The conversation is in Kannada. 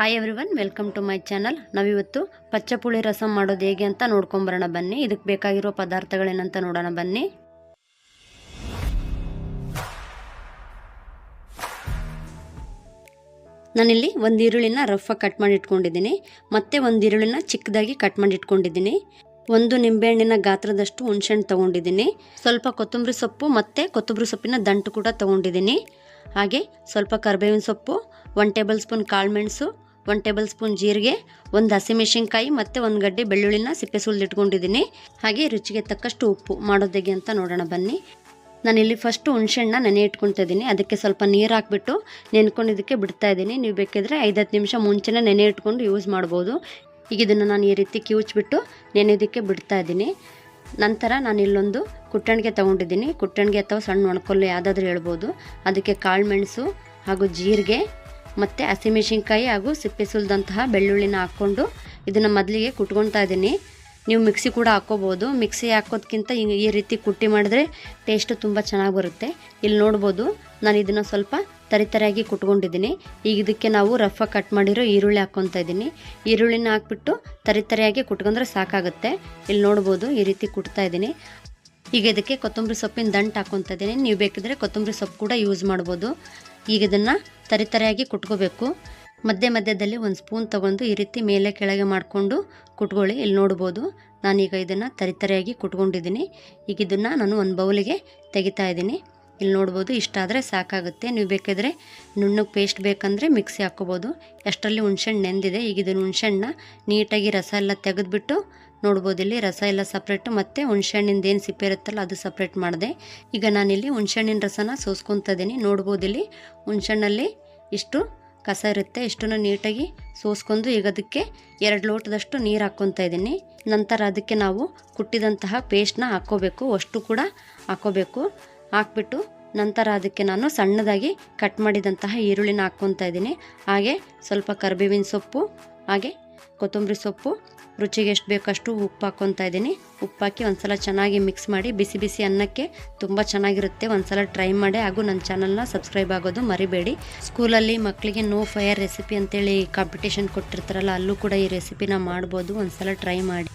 Hi everyone welcome to my channel ನಾವಿವತ್ತು ಪಚ್ಚಪುಳಿ ರಸಂ ಮಾಡೋದು ಹೇಗೆ ಅಂತ ನೋಡ್ಕೊಂಬರೋಣ ಬನ್ನಿ. ಇದಕ್ಕೆ ಬೇಕಾಗಿರೋ ಪದಾರ್ಥಗಳೇನಂತ ನೋಡೋಣ ಬನ್ನಿ. ನಾನಿಲ್ಲಿ ಒಂದು ಈರುಳ್ಳಿನ ರಫಾಗಿ ಕಟ್ ಮಾಡಿ ಇಟ್ಕೊಂಡಿದ್ದೀನಿ ಮತ್ತು ಒಂದು ಈರುಳ್ಳಿನ ಚಿಕ್ಕದಾಗಿ ಕಟ್ ಮಾಡಿ ಇಟ್ಕೊಂಡಿದ್ದೀನಿ ಒಂದು ನಿಂಬೆಹಣ್ಣಿನ ಗಾತ್ರದಷ್ಟು ಹುಣಸೆಹಣ್ಣು ತೊಗೊಂಡಿದ್ದೀನಿ. ಸ್ವಲ್ಪ ಕೊತ್ತಂಬರಿ ಸೊಪ್ಪು ಮತ್ತು ಕೊತ್ತಂಬರಿ ಸೊಪ್ಪಿನ ದಂಟು ಕೂಡ ತೊಗೊಂಡಿದ್ದೀನಿ. ಹಾಗೆ ಸ್ವಲ್ಪ ಕರ್ಬೇವಿನ ಸೊಪ್ಪು ಒನ್ ಟೇಬಲ್ ಸ್ಪೂನ್ ಕಾಳುಮೆಣಸು ಒನ್ ಟೇಬಲ್ ಸ್ಪೂನ್ ಜೀರಿಗೆ, ಒಂದು ಹಸಿಮೆಣಸಿನ್ಕಾಯಿ ಮತ್ತು ಒಂದು ಗಡ್ಡೆ ಬೆಳ್ಳುಳ್ಳಿನ ಸಿಪ್ಪೆ ಸುಲಿದಿಟ್ಕೊಂಡಿದ್ದೀನಿ. ಹಾಗೆ ರುಚಿಗೆ ತಕ್ಕಷ್ಟು ಉಪ್ಪು ಮಾಡೋದು ಹೇಗೆ ಅಂತ ನೋಡೋಣ ಬನ್ನಿ. ನಾನಿಲ್ಲಿ ಫಸ್ಟು ಹುಣ್ಸೆಹಣ್ಣ ನೆನೆ ಇಟ್ಕೊತಾ ಇದ್ದೀನಿ. ಅದಕ್ಕೆ ಸ್ವಲ್ಪ ನೀರು ಹಾಕ್ಬಿಟ್ಟು ನೆನ್ಕೊಂಡಿದ್ದಕ್ಕೆ ಬಿಡ್ತಾ ಇದ್ದೀನಿ. ನೀವು ಬೇಕಿದ್ರೆ ಐದತ್ತು ನಿಮಿಷ ಮುಂಚೆನೇ ನೆನೆ ಇಟ್ಕೊಂಡು ಯೂಸ್ ಮಾಡ್ಬೋದು. ಈಗ ಇದನ್ನು ನಾನು ಈ ರೀತಿ ಕಿವುಚ್ಬಿಟ್ಟು ನೆನೆಯೋದಕ್ಕೆ ಬಿಡ್ತಾ ಇದ್ದೀನಿ. ನಂತರ ನಾನು ಇಲ್ಲೊಂದು ಕುಟ್ಟಣಿಗೆ ತೊಗೊಂಡಿದ್ದೀನಿ. ಕುಟ್ಟಣಿಗೆ ಅಥವಾ ಸಣ್ಣ ಒಣಕೊಲ್ಲು ಯಾವುದಾದ್ರೂ ಹೇಳ್ಬೋದು. ಅದಕ್ಕೆ ಕಾಳು ಮೆಣಸು ಹಾಗೂ ಜೀರಿಗೆ ಮತ್ತು ಹಸಿಮೆಣ್ಸಿನ್ಕಾಯಿ ಹಾಗೂ ಸಿಪ್ಪೆ ಸುಲಿದಂತಹ ಬೆಳ್ಳುಳ್ಳಿನ ಹಾಕ್ಕೊಂಡು ಇದನ್ನು ಮೊದಲಿಗೆ ಕುಟ್ಕೊತಾ ಇದ್ದೀನಿ. ನೀವು ಮಿಕ್ಸಿ ಕೂಡ ಹಾಕ್ಕೋಬೋದು. ಮಿಕ್ಸಿ ಹಾಕೋದಕ್ಕಿಂತ ಈ ರೀತಿ ಕುಟ್ಟಿ ಮಾಡಿದ್ರೆ ಟೇಸ್ಟು ತುಂಬ ಚೆನ್ನಾಗಿ ಬರುತ್ತೆ. ಇಲ್ಲಿ ನೋಡ್ಬೋದು, ನಾನು ಇದನ್ನು ಸ್ವಲ್ಪ ತರಿತರಿಯಾಗಿ ಕುಟ್ಕೊಂಡಿದ್ದೀನಿ. ಈಗ ಇದಕ್ಕೆ ನಾವು ರಫಾಗಿ ಕಟ್ ಮಾಡಿರೋ ಈರುಳ್ಳಿ ಹಾಕ್ಕೊತಾ ಇದ್ದೀನಿ. ಈರುಳ್ಳಿನ ಹಾಕ್ಬಿಟ್ಟು ತರಿತರಿಯಾಗಿ ಕುಟ್ಕೊಂಡ್ರೆ ಸಾಕಾಗುತ್ತೆ. ಇಲ್ಲಿ ನೋಡ್ಬೋದು, ಈ ರೀತಿ ಕುಟ್ತಾ ಇದ್ದೀನಿ. ಈಗ ಇದಕ್ಕೆ ಕೊತ್ತಂಬರಿ ಸೊಪ್ಪಿನ ದಂಟು ಹಾಕ್ಕೊತಾ ಇದ್ದೀನಿ. ನೀವು ಬೇಕಿದ್ರೆ ಕೊತ್ತಂಬರಿ ಸೊಪ್ಪು ಕೂಡ ಯೂಸ್ ಮಾಡ್ಬೋದು. ಈಗ ಇದನ್ನು ತರಿತರಿಯಾಗಿ ಕುಟ್ಕೋಬೇಕು. ಮಧ್ಯ ಮಧ್ಯದಲ್ಲಿ ಒಂದು ಸ್ಪೂನ್ ತೊಗೊಂಡು ಈ ರೀತಿ ಮೇಲೆ ಕೆಳಗೆ ಮಾಡಿಕೊಂಡು ಕುಟ್ಕೊಳ್ಳಿ. ಇಲ್ಲಿ ನೋಡ್ಬೋದು, ನಾನೀಗ ಇದನ್ನು ತರಿತರಿಯಾಗಿ ಕುಟ್ಕೊಂಡಿದ್ದೀನಿ. ಈಗ ಇದನ್ನು ನಾನು ಒಂದು ಬೌಲಿಗೆ ತೆಗಿತಾ ಇದ್ದೀನಿ. ಇಲ್ಲಿ ನೋಡ್ಬೋದು, ಇಷ್ಟ ಆದರೆ ಸಾಕಾಗುತ್ತೆ. ನೀವು ಬೇಕಾದರೆ ನುಣ್ಣಗೆ ಪೇಸ್ಟ್ ಬೇಕಂದರೆ ಮಿಕ್ಸಿ ಹಾಕ್ಕೋಬೋದು. ಎಷ್ಟರಲ್ಲಿ ಹುಣ್ಸೆಣ್ಣು ನೆಂದಿದೆ, ಈಗ ಇದನ್ನು ಹುಣ್ಸೆಣ್ಣ ನೀಟಾಗಿ ರಸ ಎಲ್ಲ ತೆಗೆದುಬಿಟ್ಟು ನೋಡ್ಬೋದು. ಇಲ್ಲಿ ರಸ ಎಲ್ಲ ಸಪ್ರೇಟ್ ಮತ್ತು ಹುಣ್ಸೆಹಣ್ಣಿಂದ ಏನು ಸಿಪ್ಪೆ ಇರುತ್ತಲ್ಲ ಅದು ಸಪ್ರೇಟ್ ಮಾಡಿದೆ. ಈಗ ನಾನಿಲ್ಲಿ ಹುಣ್ಸೆಹಣ್ಣಿನ ರಸನ ಸೋಸ್ಕೊತಾ ಇದ್ದೀನಿ ನೋಡ್ಬೋದು ಇಲ್ಲಿ ಹುಣ್ಸೆಹಣ್ಣಲ್ಲಿ ಇಷ್ಟು ಕಸ ಇರುತ್ತೆ. ಇಷ್ಟನ್ನು ನೀಟಾಗಿ ಸೋಸ್ಕೊಂಡು ಈಗ ಅದಕ್ಕೆ ಎರಡು ಲೋಟದಷ್ಟು ನೀರು ಹಾಕ್ಕೊತಾ ಇದ್ದೀನಿ ನಂತರ ಅದಕ್ಕೆ ನಾವು ಕುಟ್ಟಿದಂತಹ ಪೇಸ್ಟ್ನ ಹಾಕ್ಕೋಬೇಕು. ಅಷ್ಟು ಕೂಡ ಹಾಕ್ಕೋಬೇಕು. ಹಾಕ್ಬಿಟ್ಟು ನಂತರ ಅದಕ್ಕೆ ನಾನು ಸಣ್ಣದಾಗಿ ಕಟ್ ಮಾಡಿದಂತಹ ಈರುಳ್ಳಿನ ಹಾಕ್ಕೊತಾ ಇದ್ದೀನಿ ಹಾಗೆ ಸ್ವಲ್ಪ ಕರಿಬೇವಿನ ಸೊಪ್ಪು, ಹಾಗೆ ಕೊತ್ತಂಬರಿ ಸೊಪ್ಪು, ರುಚಿಗೆ ಎಷ್ಟು ಬೇಕಷ್ಟು ಉಪ್ಪು ಹಾಕ್ಕೊತಾ ಇದ್ದೀನಿ. ಉಪ್ಪು ಹಾಕಿ ಒಂದ್ಸಲ ಚೆನ್ನಾಗಿ ಮಿಕ್ಸ್ ಮಾಡಿ ಬಿಸಿ ಬಿಸಿ ಅನ್ನಕ್ಕೆ ತುಂಬ ಚೆನ್ನಾಗಿರುತ್ತೆ. ಒಂದ್ಸಲ ಟ್ರೈ ಮಾಡಿ ಹಾಗೂ ನನ್ನ ಚಾನಲ್ನ ಸಬ್ಸ್ಕ್ರೈಬ್ ಆಗೋದು ಮರಿಬೇಡಿ. ಸ್ಕೂಲಲ್ಲಿ ಮಕ್ಕಳಿಗೆ ನೋ ಫೈರ್ ರೆಸಿಪಿ ಅಂತೇಳಿ ಕಾಂಪಿಟೇಷನ್ ಕೊಟ್ಟಿರ್ತಾರಲ್ಲ, ಅಲ್ಲೂ ಕೂಡ ಈ ರೆಸಿಪಿನ ಮಾಡ್ಬೋದು. ಒಂದ್ಸಲ ಟ್ರೈ ಮಾಡಿ.